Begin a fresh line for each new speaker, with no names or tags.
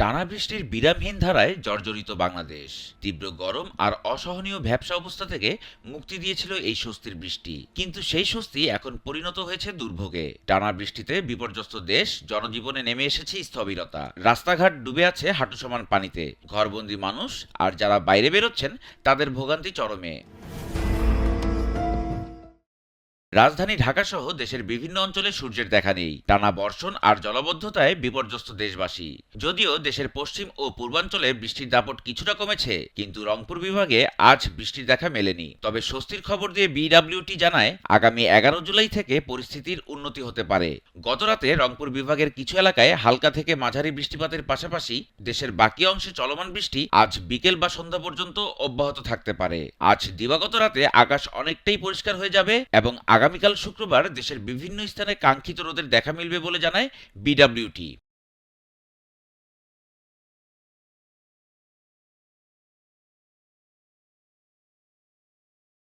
টানা বৃষ্টির বিরামহীন ধারায় জর্জরিত বাংলাদেশ। তীব্র গরম আর অসহনীয় ভ্যাবসা অবস্থা থেকে মুক্তি দিয়েছিল এই স্বস্তির বৃষ্টি। কিন্তু সেই স্বস্তি এখন পরিণত হয়েছে দুর্ভোগে। টানা বৃষ্টিতে বিপর্যস্ত দেশ, জনজীবনে নেমে এসেছে স্থবিরতা। রাস্তাঘাট ডুবে আছে হাঁটু সমান পানিতে। ঘরবন্দি মানুষ আর যারা বাইরে বেরোচ্ছেন, তাদের ভোগান্তি চরমে। রাজধানী ঢাকাসহ দেশের বিভিন্ন অঞ্চলে সূর্যের দেখা নেই। টানা বর্ষণ আর জলবদ্ধতায় বিপর্যস্ত দেশবাসী। যদিও দেশের পশ্চিম ও পূর্বাঞ্চলে বৃষ্টির দাপট কিছুটা কমেছে, কিন্তু রংপুর বিভাগে আজ বৃষ্টির দেখা মেলেনি। তবে স্বস্তির খবর দিয়ে বিডব্লিউটি জানায়, আগামী এগারো জুলাই থেকে পরিস্থিতির উন্নতি হতে পারে। গতরাতে রংপুর বিভাগের কিছু এলাকায় হালকা থেকে মাঝারি বৃষ্টিপাতের পাশাপাশি দেশের বাকি অংশে চলমান বৃষ্টি আজ বিকেল বা সন্ধ্যা পর্যন্ত অব্যাহত থাকতে পারে। আজ দিবাগত রাতে আকাশ অনেকটাই পরিষ্কার হয়ে যাবে এবং আগামীকাল শুক্রবার দেশের বিভিন্ন স্থানে কাঙ্ক্ষিত রোদের দেখা মিলবে বলে জানায় বিডব্লিউটি।